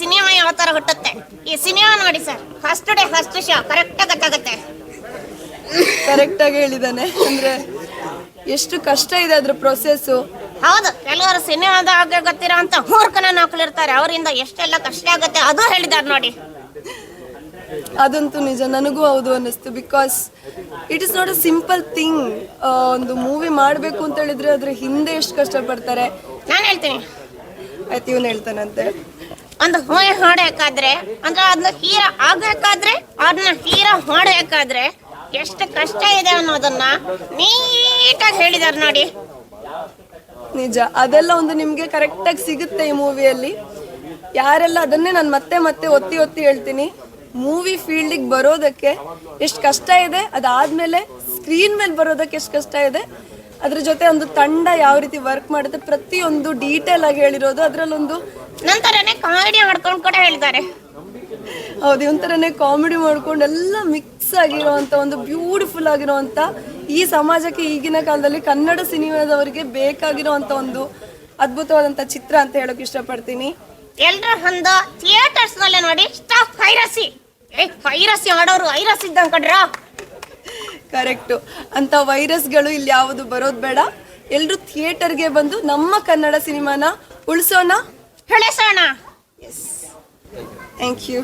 Cinema ಯಾವ ತರ ಹುಟ್ಟುತ್ತೆ? ಈ ಸಿನಿಮಾ ನೋಡಿ sir. First day first show correct ಗೊತ್ತಾಗುತ್ತೆ. ಕರೆಕ್ಟಾಗಿ ಹೇಳಿದಾನೆ ಅಂದ್ರೆ ಎಷ್ಟು ಕಷ್ಟ ಇದೆ ಅದ್ರ ಪ್ರೊಸೆಸ್ಸು ಹೌದು ಕೆಲವರು ಸಿನಿಮಾದಾಗ ಗೊತ್ತಿರೋ ಅಂತ ಮೂರ್ಖನ ನಾಕಲಿರ್ತಾರೆ. ಅವರಿಂದ ಎಷ್ಟೆಲ್ಲ ಕಷ್ಟ ಆಗುತ್ತೆ ಅದು ಹೇಳಿದಾರೆ ನೋಡಿ. ಅದಂತೂ ನಿಜ. ನನಗೂ ಹೌದು ಅನ್ನಿಸ್ತು. Because it is not a simple thing ಒಂದು ಮೂವಿ ಮಾಡಬೇಕು ಅಂತ ಹೇಳಿದ್ರೆ ಅದ್ರ ಹಿಂದೆ ಎಷ್ಟು ಕಷ್ಟಪಡ್ತಾರೆ ನಾನು ಹೇಳ್ತೀನಿ. ಆಯ್ತು ಇವನು ಹೇಳ್ತಾನಂತೆ. ಒಂದು ಹೋಯ ಹಾಡಬೇಕಾದ್ರೆ ಅಂದ್ರೆ ಅದನ್ನ ಹೀರ ಆಗ್ಬೇಕಾದ್ರೆ ಅದನ್ನ ಹೀರ ಹಾಡಬೇಕಾದ್ರೆ ಎಷ್ಟು ಕಷ್ಟ ಇದೆ ಅನ್ನೋದನ್ನ ನೀಟಾಗಿ ಹೇಳಿದಾರೆ ನೋಡಿ. ನಿಜ, ಅದೆಲ್ಲ ಒಂದು ನಿಮಗೆ ಕರೆಕ್ಟಾಗಿ ಸಿಗುತ್ತೆ ಈ ಮೂವಿಯಲ್ಲಿ ಯಾರೆಲ್ಲ ಅದನ್ನೇ ನಾನು ಮತ್ತೆ ಮತ್ತೆ ಒತ್ತಿ ಒತ್ತಿ ಹೇಳ್ತೀನಿ. ಮೂವಿ ಫೀಲ್ಡಿಗೆ ಬರೋದಕ್ಕೆ ಎಷ್ಟು ಕಷ್ಟ ಇದೆ, ಅದಾದ್ಮೇಲೆ ಸ್ಕ್ರೀನ್ ಮೇಲೆ ಬರೋದಕ್ಕೆ ಎಷ್ಟು ಕಷ್ಟ ಇದೆ. ಅದ್ರ ಜೊತೆ ಒಂದು ತಂಡ ಯಾವ ರೀತಿ ವರ್ಕ್ ಮಾಡುತ್ತೆ ಪ್ರತಿಯೊಂದು ಡೀಟೇಲ್ ಆಗಿ ಹೇಳಿರೋದು ಅದರಲ್ಲೊಂದು ನಂತರನೇ ಕಾಮಿಡಿ ಮಾಡ್ಕೊಂಡು ಕೂಡ ಹೇಳ್ತಾರೆ. ಹೌದು ಒಂಥರನೇ ಕಾಮಿಡಿ ಮಾಡ್ಕೊಂಡು ಎಲ್ಲ ಮಿಕ್ಸ್ ಆಗಿರುವಂತ ಒಂದು ಬ್ಯೂಟಿಫುಲ್ ಆಗಿರುವಂತ ಈ ಸಮಾಜಕ್ಕೆ ಈಗಿನ ಕಾಲದಲ್ಲಿ ಕನ್ನಡ ಸಿನಿಮಾದವರಿಗೆ ಬೇಕಾಗಿರುವಂತ ಒಂದು ಅದ್ಭುತವಾದಂತ ಚಿತ್ರ ಅಂತ ಹೇಳೋಕೆ ಇಷ್ಟಪಡ್ತೀನಿ. ಎಲ್ರ ಒಂದು ಥಿಯೇಟರ್ಸ್ನಲ್ಲಿ ನೋಡಿ ಸ್ಟಾಪ್ ಏ ಫೈರಸಿ ಆಡೋರು ಐರಸ್ ಇದ್ದಂಗ್ ಕಡ್ರ ಕರೆಕ್ಟು ಅಂತ ವೈರಸ್ಗಳು ಇಲ್ಲಿ ಯಾವುದು ಬರೋದು ಬೇಡ. ಎಲ್ಲರೂ ಥಿಯೇಟರ್ಗೆ ಬಂದು ನಮ್ಮ ಕನ್ನಡ ಸಿನಿಮಾನ ಉಳಿಸೋಣ. Thank you